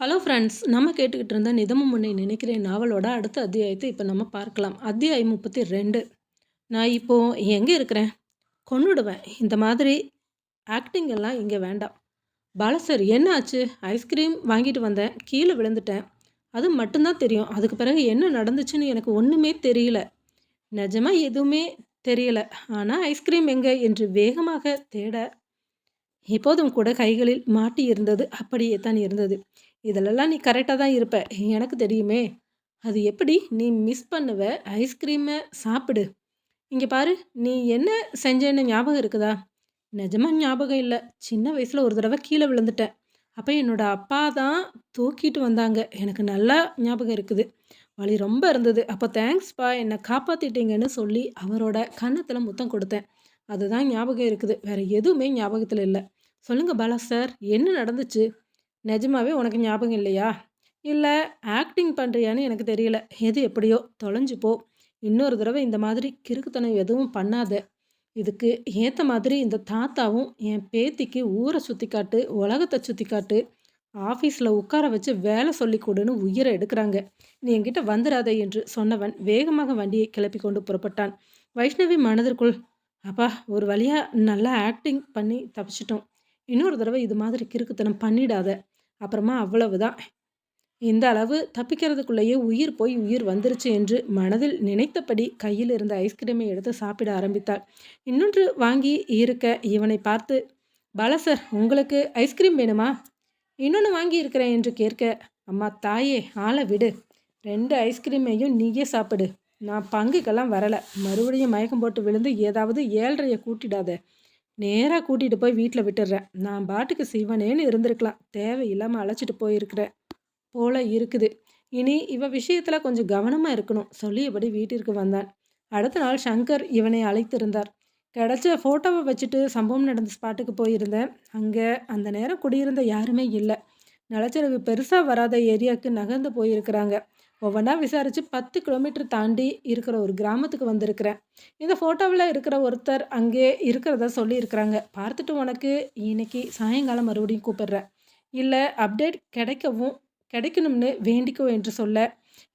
Hello friends நம்ம கேட்டுக்கிட்டு இருந்த நிதமும் முன்னே நினைக்கிறேன் நாவலோட அடுத்த அத்தியாயத்தை இப்போ நம்ம பார்க்கலாம். அத்தியாயம் முப்பத்தி ரெண்டு. நான் இப்போது எங்கே இருக்கிறேன்? கொன்னுடுவேன். இந்த மாதிரி ஆக்டிங் எல்லாம் இங்கே வேண்டாம். பாலசர் என்ன ஆச்சு? ஐஸ்கிரீம் வாங்கிட்டு வந்தேன். கீழே விழுந்துட்டேன். அது மட்டும்தான் தெரியும். அதுக்கு பிறகு என்ன நடந்துச்சுன்னு எனக்கு ஒன்றுமே தெரியல. நிஜமாக எதுவுமே தெரியல. ஆனால் ஐஸ்கிரீம் எங்கே என்று வேகமாக தேட இப்போதும் கூட கைகளில் மாட்டி இருந்தது அப்படியே தான் இருந்தது. இதிலெல்லாம் நீ கரெக்டாக தான் இருப்ப. எனக்கு தெரியுமே. அது எப்படி நீ மிஸ் பண்ணுவ? ஐஸ்கிரீமை சாப்பிடு. இங்கே பாரு நீ என்ன செஞ்சேன்னு ஞாபகம் இருக்குதா? நிஜமாக ஞாபகம் இல்லை. சின்ன வயசில் ஒரு தடவை கீழே விழுந்துட்டேன் அப்போ என்னோடய அப்பா தான் தூக்கிட்டு வந்தாங்க. எனக்கு நல்லா ஞாபகம் இருக்குது. வலி ரொம்ப இருந்தது. அப்போ தேங்க்ஸ்ப்பா என்னை காப்பாற்றிட்டீங்கன்னு சொல்லி அவரோட கன்னத்தில் முத்தம் கொடுத்தேன். அதுதான் ஞாபகம் இருக்குது. வேறு எதுவுமே ஞாபகத்தில் இல்லை. சொல்லுங்கள் பாலா சார் என்ன நடந்துச்சு? நிஜமாவே உனக்கு ஞாபகம் இல்லையா? இல்லை ஆக்டிங் பண்ணுறியான்னு எனக்கு தெரியல. எது எப்படியோ தொலைஞ்சு போ. இன்னொரு தடவை இந்த மாதிரி கிறுக்குத்தனம் எதுவும் பண்ணாத. இதுக்கு ஏற்ற மாதிரி இந்த தாத்தாவும் என் பேத்திக்கு ஊரை சுற்றி காட்டு உலகத்தை சுற்றி காட்டு ஆஃபீஸில் உட்கார வச்சு வேலை சொல்லி கொடுன்னு உயிரை எடுக்கிறாங்க. நீ என்கிட்ட வந்துடாதே என்று சொன்னவன் வேகமாக வண்டியை கிளப்பி கொண்டு புறப்பட்டான். வைஷ்ணவி மனதிற்குள் அப்பா ஒரு வழியாக நல்லா ஆக்டிங் பண்ணி தப்பிச்சிட்டோம். இன்னொரு தடவை இது மாதிரி கிறுக்குத்தனம் பண்ணிடாத. அப்புறமா அவ்வளவுதான். இந்த அளவு தப்பிக்கிறதுக்குள்ளேயே உயிர் போய் உயிர் வந்துருச்சு என்று மனதில் நினைத்தபடி கையில் இருந்த ஐஸ்கிரீமை எடுத்து சாப்பிட ஆரம்பித்தாள். இன்னொன்று வாங்கி இருக்க இவனை பார்த்து பல சார் உங்களுக்கு ஐஸ்கிரீம் வேணுமா? இன்னொன்று வாங்கி இருக்கிறேன் என்று கேட்க அம்மா தாயே ஆளை விடு. ரெண்டு ஐஸ்கிரீமையும் நீயே சாப்பிடு. நான் பங்குக்கெல்லாம் வரலை. மறுபடியும் மயக்கம் போட்டு விழுந்து ஏதாவது ஏழ்றையை கூட்டிடாத. நேராக கூட்டிகிட்டு போய் வீட்டில் விட்டுடுறேன் நான் பாட்டுக்கு சிவனேன்னு இருந்திருக்கலாம். தேவையில்லாமல் அழைச்சிட்டு போயிருக்கிறேன். போல இருக்குது. இனி இவ விஷயத்தில் கொஞ்சம் கவனமாக இருக்கணும். சொல்லியபடி வீட்டிற்கு வந்தான். அடுத்த நாள் சங்கர் இவனை அழைத்திருந்தார். கிடச்ச ஃபோட்டோவை வச்சுட்டு சம்பவம் நடந்த ஸ்பாட்டுக்கு போயிருந்தேன். அங்கே அந்த நேரம் குடியிருந்த யாருமே இல்லை. நிலச்சரிவு பெருசாக வராத ஏரியாவுக்கு நகர்ந்து போயிருக்கிறாங்க. ஒவ்வொன்றா விசாரித்து பத்து கிலோமீட்டர் தாண்டி இருக்கிற ஒரு கிராமத்துக்கு வந்திருக்கிறேன். இந்த ஃபோட்டோவில் இருக்கிற ஒருத்தர் அங்கே இருக்கிறத சொல்லியிருக்கிறாங்க. பார்த்துட்டு உனக்கு இன்னைக்கு சாயங்காலம் மறுபடியும் கூப்பிடுறேன். இல்லை அப்டேட் கிடைக்கவும் கிடைக்கணும்னு வேண்டிக்கோ என்று சொல்ல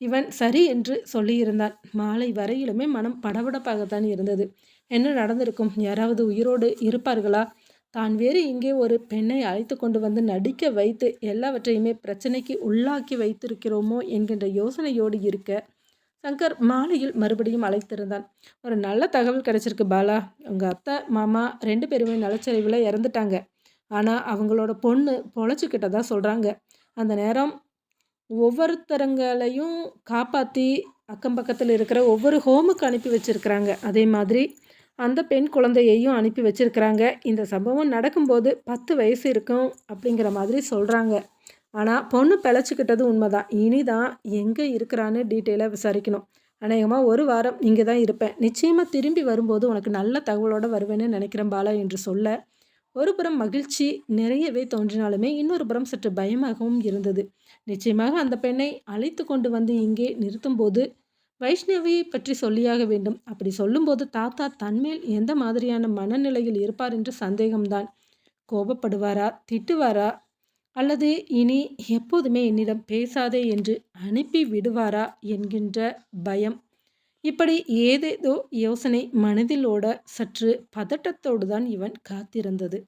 இவன் சரி என்று சொல்லியிருந்தான். மாலை வரையிலுமே மனம் படபடப்பாகத்தான் இருந்தது. என்ன நடந்திருக்கும்? யாராவது உயிரோடு இருப்பார்களா? தான் வேறு இங்கே ஒரு பெண்ணை அழைத்து கொண்டு வந்து நடிக்க வைத்து எல்லாவற்றையுமே பிரச்சனைக்கு உள்ளாக்கி வைத்திருக்கிறோமோ என்கின்ற யோசனையோடு இருக்க சங்கர் மாலையில் மறுபடியும் அழைத்திருந்தான். ஒரு நல்ல தகவல் கிடைச்சிருக்கு பாலா. உங்கள் அத்தை மாமா ரெண்டு பேருமே நலச்சரிவில் இறந்துட்டாங்க. ஆனால் அவங்களோட பொண்ணு பொழைச்சிக்கிட்டதா சொல்கிறாங்க அந்த நேரம் ஒவ்வொருத்தரங்களையும் காப்பாற்றி அக்கம் பக்கத்தில் இருக்கிற ஒவ்வொரு ஹோமுக்கு அனுப்பி வச்சுருக்கிறாங்க. அதே மாதிரி அந்த பெண் குழந்தையையும் அனுப்பி வச்சிருக்கிறாங்க. இந்த சம்பவம் நடக்கும்போது பத்து வயசு இருக்கும் அப்படிங்கிற மாதிரி சொல்கிறாங்க ஆனால் பொண்ணு பிழைச்சிக்கிட்டது உண்மைதான். இனி தான் எங்கே இருக்கிறான்னு டீட்டெயிலாக விசாரிக்கணும். அநேகமாக ஒரு வாரம் இங்கே தான் இருப்பேன். நிச்சயமாக திரும்பி வரும்போது உனக்கு நல்ல தகவலோடு வருவேன்னு நினைக்கிறேன் பாலா என்று சொல்ல ஒரு புறம் மகிழ்ச்சி நிறையவே தோன்றினாலுமே இன்னொரு புறம் சற்று பயமாகவும் இருந்தது. நிச்சயமாக அந்த பெண்ணை அழைத்து கொண்டு வந்து இங்கே நிறுத்தும்போது வைஷ்ணவியை பற்றி சொல்லியாக வேண்டும். அப்படி சொல்லும்போது தாத்தா தன்மேல் எந்த மாதிரியான மனநிலையில் இருப்பார் என்று சந்தேகம்தான். கோபப்படுவாரா? திட்டுவாரா? அல்லது இனி எப்போதுமே என்னிடம் பேசாதே என்று அனுப்பி விடுவாரா என்கின்ற பயம். இப்படி ஏதேதோ யோசனை மனதிலோட சற்று பதட்டத்தோடு தான் இவன் காத்திருந்தது.